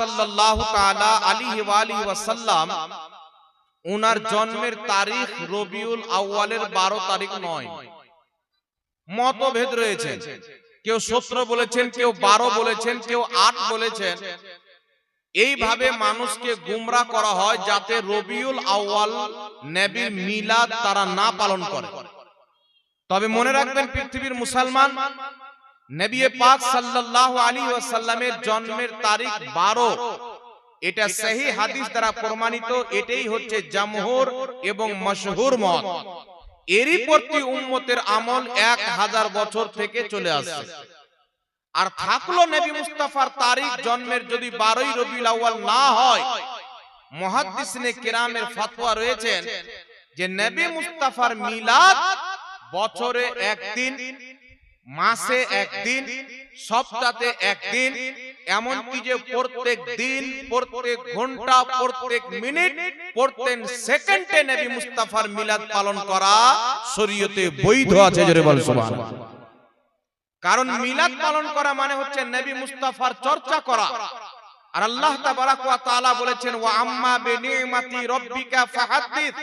সাল্লাল্লাহু তাআলা আলাইহি ওয়া আলিহি ওয়াসাল্লাম ওনার জন্মের তারিখ রবিউল আউয়ালের 12 তারিখ নয়। মতভেদ রয়েছে। কেউ 17 বলেছেন, কেউ 12 বলেছেন, কেউ 8 বলেছেন। এইভাবে মানুষকে গুমরা করা হয় যাতে রবিউল আউয়াল নবীর মিলাদ তারা না পালন করে। তবে মনে রাখবেন, পৃথিবীর মুসলমান নবী পাক সাল্লাল্লাহু আলাইহি ওয়াসাল্লামের জন্মের তারিখ 12 এটা সহি হাদিস দ্বারা প্রমাণিত এটাই হচ্ছে জামহুর এবং মশহুর মত। এরই প্রতি উম্মতের আমল এক হাজার বছর থেকে চলে আসছে। আর থাকল নবী মুস্তাফার তারিখ জন্মের যদি বারোই রবিউল আউয়াল না হয় মুহাদ্দিসিনে কেরামের ফতোয়া রয়েছেন যে নবী মুস্তাফার মিলাদ বছরে একদিন মাসে একদিন সপ্তাহে একদিন এমনকি যে প্রত্যেক দিন প্রত্যেক ঘণ্টা প্রত্যেক মিনিট প্রত্যেক সেকেন্ডে নবী মুস্তাফার মিলাদ পালন করা শরীয়তে বৈধ আছে জোরে বল সুবহানাল্লাহ। কারণ মিলাদ পালন করা মানে হচ্ছে নবী মুস্তাফার চর্চা করা। আর আল্লাহ তাবারাক ওয়া তাআলা বলেছেন ওয়া আম্মা বিনিমাতি রাব্বিকা ফাহাদ্দিস।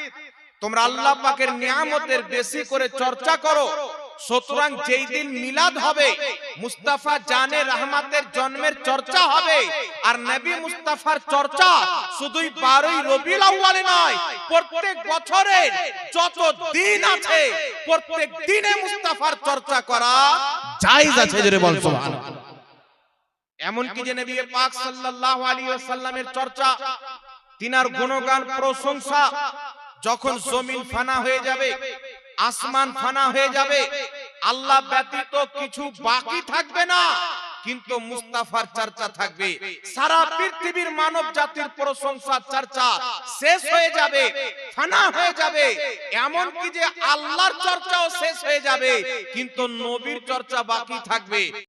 তোমরা আল্লাহ পাকের নিয়ামতের বেশি করে চর্চা করো। সুতরাং যেই দিন মিলাদ হবে মুস্তাফা জানে রহমাতের জন্মের চর্চা হবে আর নবী মুস্তাফার চর্চা শুধুই বারোই রবিউল আউয়ালে নয় প্রত্যেক বছরের যত দিন আছে প্রত্যেক দিনে মুস্তাফার চর্চা করা জায়েজ আছে জোরে বল সুবহানাল্লাহ। এমনকি যে নবী পাক সাল্লাল্লাহু আলাইহি ওয়াসাল্লামের চর্চা তিনার গুণগান প্রশংসা যখন জমিন ফানা হয়ে যাবে আসমান ফানা হয়ে যাবে। আল্লাহ ব্যতীত কিছু বাকি থাকবে না, কিন্তু মুস্তাফার চর্চা থাকবে। সারা পৃথিবীর মানব জাতির প্রশংসা চর্চা শেষ হয়ে যাবে, ফানা হয়ে যাবে। এমন কি যে আল্লাহর চর্চাও শেষ হয়ে যাবে, কিন্তু নবীর চর্চা বাকি থাকবে।